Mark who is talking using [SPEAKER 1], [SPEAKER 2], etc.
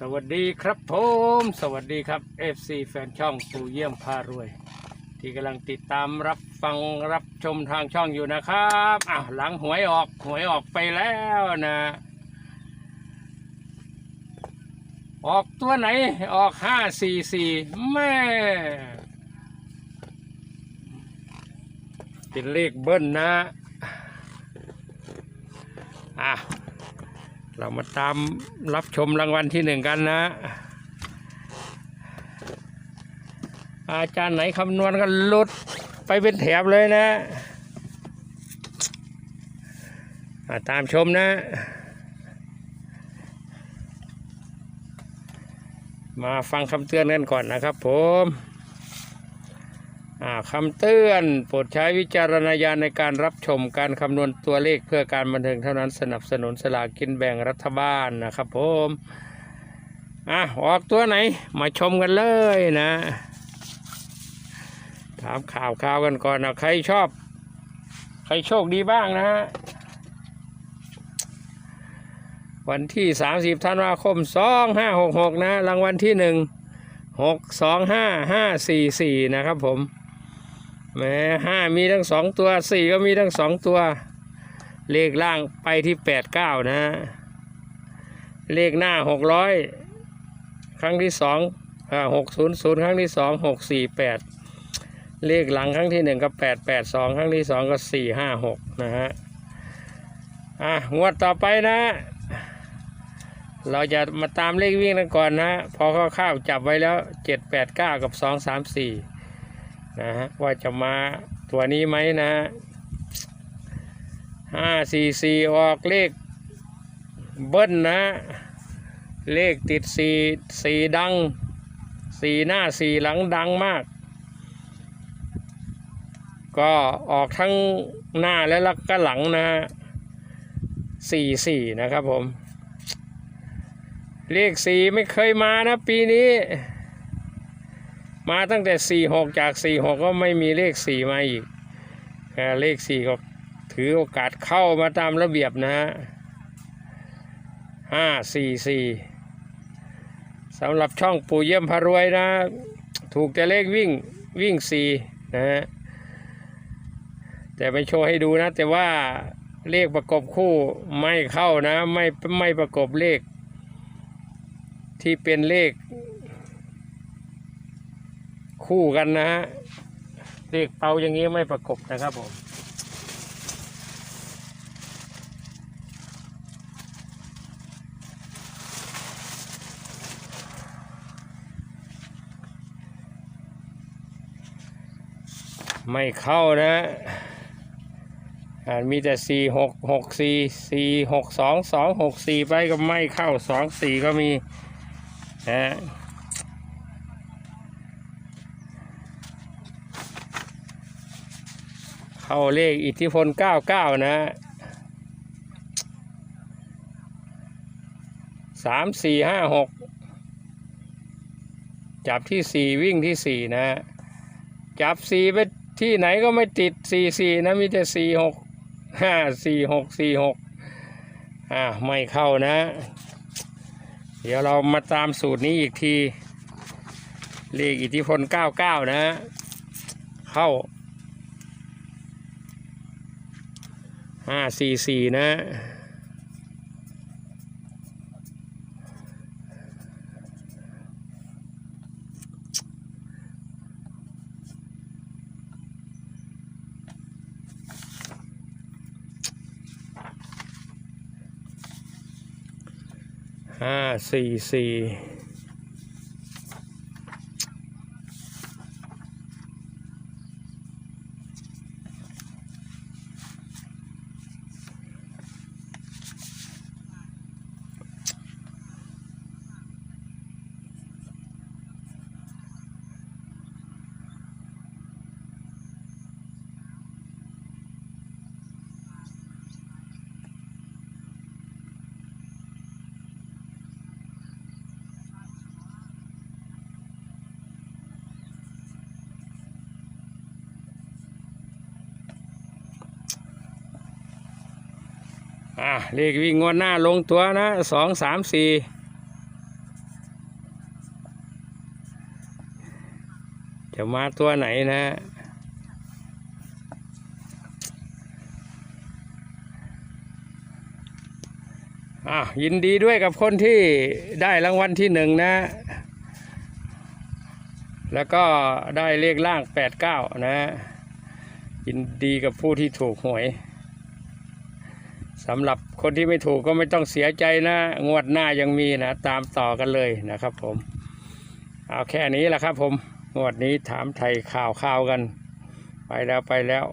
[SPEAKER 1] สวัสดีครับผม สวัสดีครับ FC แฟนช่องปู่เยี่ยมพารวย ที่กำลังติดตามรับฟังรับชมทางช่องอยู่นะครับอ้าวหลังหวยออกหวยออกไปแล้วนะ ออกตัวไหนออกห้าสี่สี่แม่เป็นเลขเบิ้ลนะอะ เรามาตามรับชมรางวัลที่หนึ่งกันนะ อาจารย์ไหนคำนวณก็หลุดไปเป็นแถบเลยนะตามชมนะ มาฟังคำเตือนกันก่อนนะครับผม คำเตือนโปรดใช้วิจารณญาณในการรับชมการคำนวณตัวเลขเพื่อการบันเทิงเท่านั้นสนับสนุนสลากกินแบ่งรัฐบาลนะครับผมอะออกตัวไหนมาชมกันเลยนะ ถามข่าวข่าวกันก่อนนะใครชอบ ใครโชคดีบ้างนะฮะวันที่ 30ธันวาคม 2566 นะ รางวัลที่ 1 6 2 5 5 4 4 นะครับผม แม้ห้ามีทั้งสองตัวสี่ก็มีทั้งสองตัว เลขล่างไปที่89นะฮะเลขหน้า600ครั้งที่2อ่า600ครั้งที่2 648เลขหลังครั้งที่1ก็882ครั้งที่2ก็456นะฮะอะงวดต่อไปนะ เราจะมาตามเลขวิ่งกันก่อนนะ พอคร่าวจับไว้แล้วเจ็ดแปดเก้ากับสองสามสี่ นะฮะว่าจะมาตัวนี้ไหมนะห้าสี่สี่ออกเลขเบิ้ลนะเลขติดสี่สี่ดังสี่หน้าสี่หลังดังมาก ก็ออกทั้งหน้าและลัก็หลังนะสี่สี่นะครับผม เลขสี่ไม่เคยมานะปีนี้ มาตั้งแต่สี่หกจากสี่หกก็ไม่มีเลขสี่มาอีกอ่เลขสี่ก็ถือโอกาสเข้ามาตามระเบียบนะฮะห้าสี่สี่สำหรับช่องปู่เยี่ยมพารวยนะ ถูกแต่เลขวิ่งวิ่งสี่นะฮะแต่ไม่โชว์ให้ดูนะ แต่ว่าเลขประกบคู่ไม่เข้านะ ไม่ไม่ประกบเลข ที่เป็นเลข คู่กันนะฮะเลขเปาอย่างนี้ไม่ประกบนะครับผมไม่เข้านะอ่ามีแต่สี่หกหกสี่สี่หกสองสองหกสี่ไปก็ไม่เข้าสองสี่ก็มีนะฮะ เข้าเลขอิทธิพลเก้าเก้านะสามสี่ห้าหกจับที่สี่วิ่งที่สี่นะฮะจับสี่ไปที่ไหนก็ไม่ติดสี่สี่นะ มีแต่สี่หกห้าสี่หกสี่หกอ่าไม่เข้านะ เดี๋ยวเรามาตามสูตรนี้อีกที เลขอิทธิพล99นะ เข้า 544นะห้าสี่สี่ อะเลขวิ่งงวดหน้าลงตัวนะสองสามสี่จะมาตัวไหนนะอะยินดีด้วยกับคนที่ได้รางวัลที่หนึ่งนะ แล้วก็ได้เลขล่างแปดเก้านะยินดีกับผู้ที่ถูกหวย สำหรับคนที่ไม่ถูกก็ไม่ต้องเสียใจนะ งวดหน้ายังมีนะ ตามต่อกันเลยนะครับผม เอาแค่นี้แหละครับผม งวดนี้ถามไทยข่าวข่าวกัน ไปแล้วไปแล้ว